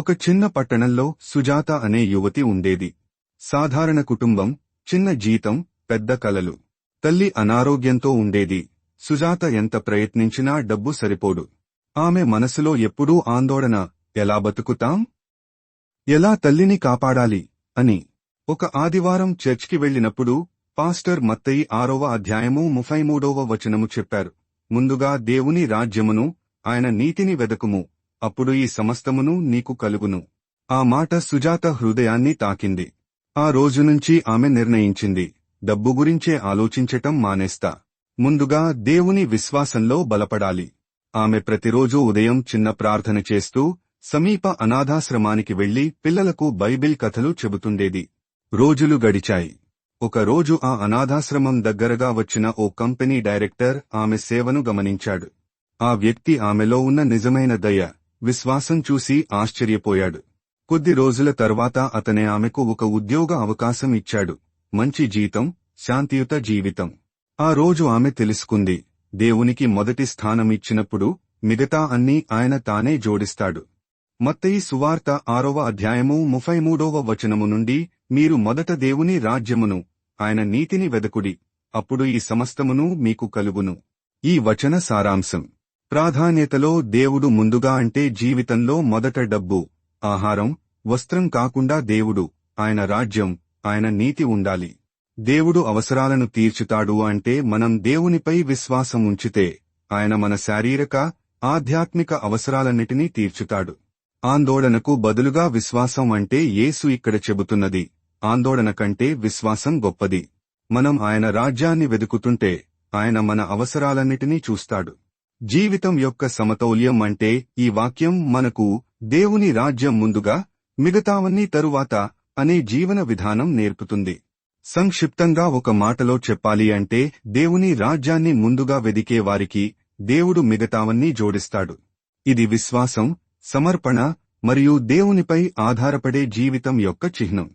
ఒక చిన్న పట్టణంలో సుజాత అనే యువతి ఉండేది. సాధారణ కుటుంబం చిన్న జీతం పెద్ద కలలు. తల్లి అనారోగ్యంతో ఉండేది. సుజాత ఎంత ప్రయత్నించినా డబ్బు సరిపోడు ఆమె మనసులో ఎప్పుడూ ఆందోళన ఎలా బతుకుతాం? ఎలా తల్లిని కాపాడాలి? అని. ఒక ఆదివారం చర్చ్కి వెళ్ళినప్పుడు పాస్టర్ మత్తయి ఆరవ అధ్యాయము ముఫై మూడవ వచనము చెప్పారు. ముందుగా దేవుని రాజ్యమును ఆయన నీతిని వెదకుము. అప్పుడు ఈ సమస్తమును నీకు కలుగును. ఆ మాట సుజాత హృదయాన్ని తాకింది. ఆ రోజు నుంచి ఆమె నిర్ణయించింది. డబ్బు గురించే ఆలోచించటం మానేస్తా. ముందుగా దేవుని విశ్వాసంలో బలపడాలి. ఆమె ప్రతిరోజూ ఉదయం చిన్న ప్రార్థన చేస్తూ సమీప అనాథాశ్రమానికి వెళ్ళి పిల్లలకు బైబిల్ కథలు చెబుతుండేది. రోజులు గడిచాయి. ఒక రోజు ఆ అనాథాశ్రమం దగ్గరగా వచ్చిన ఓ కంపెనీ డైరెక్టర్ ఆమె సేవను గమనించాడు. ఆ వ్యక్తి ఆమెలో ఉన్న నిజమైన దయ విశ్వాసం చూసి ఆశ్చర్యపోయాడు. కొద్ది రోజుల తర్వాత అతనే ఆమెకు ఒక ఉద్యోగ అవకాశం ఇచ్చాడు. మంచి జీతం శాంతియుత జీవితం. ఆ రోజు ఆమె తెలుసుకుంది. దేవునికి మొదటి స్థానం ఇచ్చినప్పుడు మిగతా అన్నీ ఆయన తానే జోడిస్తాడు. మత్తయి సువార్త ఆరవ అధ్యాయము ముఫై మూడవ వచనము నుండి మీరు మొదట దేవుని రాజ్యమును ఆయన నీతిని వెదకుడి. అప్పుడు ఈ సమస్తమును మీకు కలుగును. ఈ వచన సారాంశం. ప్రాధాన్యతలో దేవుడు ముందుగా అంటే జీవితంలో మొదట డబ్బు ఆహారం వస్త్రం కాకుండా దేవుడు ఆయన రాజ్యం ఆయన నీతి ఉండాలి. దేవుడు అవసరాలను తీర్చుతాడు అంటే మనం దేవునిపై విశ్వాసం ఉంచితే ఆయన మన శారీరక ఆధ్యాత్మిక అవసరాలన్నిటినీ తీర్చుతాడు. ఆందోళనకు బదులుగా విశ్వాసం అంటే యేసు ఇక్కడ చెబుతున్నది ఆందోళన కంటే విశ్వాసం గొప్పది. మనం ఆయన రాజ్యాన్ని వెదుకుతుంటే ఆయన మన అవసరాలన్నిటినీ చూస్తాడు. జీవితం యొక్క సమతౌల్యం అంటే ఈ వాక్యం మనకు దేవుని రాజ్యం ముందుగా మిగతావన్నీ తరువాత అనే జీవన విధానం నేర్పుతుంది. సంక్షిప్తంగా ఒక మాటలో చెప్పాలి అంటే దేవుని రాజ్యాన్ని ముందుగా వెదికే వారికి దేవుడు మిగతావన్నీ జోడిస్తాడు. ఇది విశ్వాసం సమర్పణ మరియు దేవునిపై ఆధారపడే జీవితం యొక్క చిహ్నం.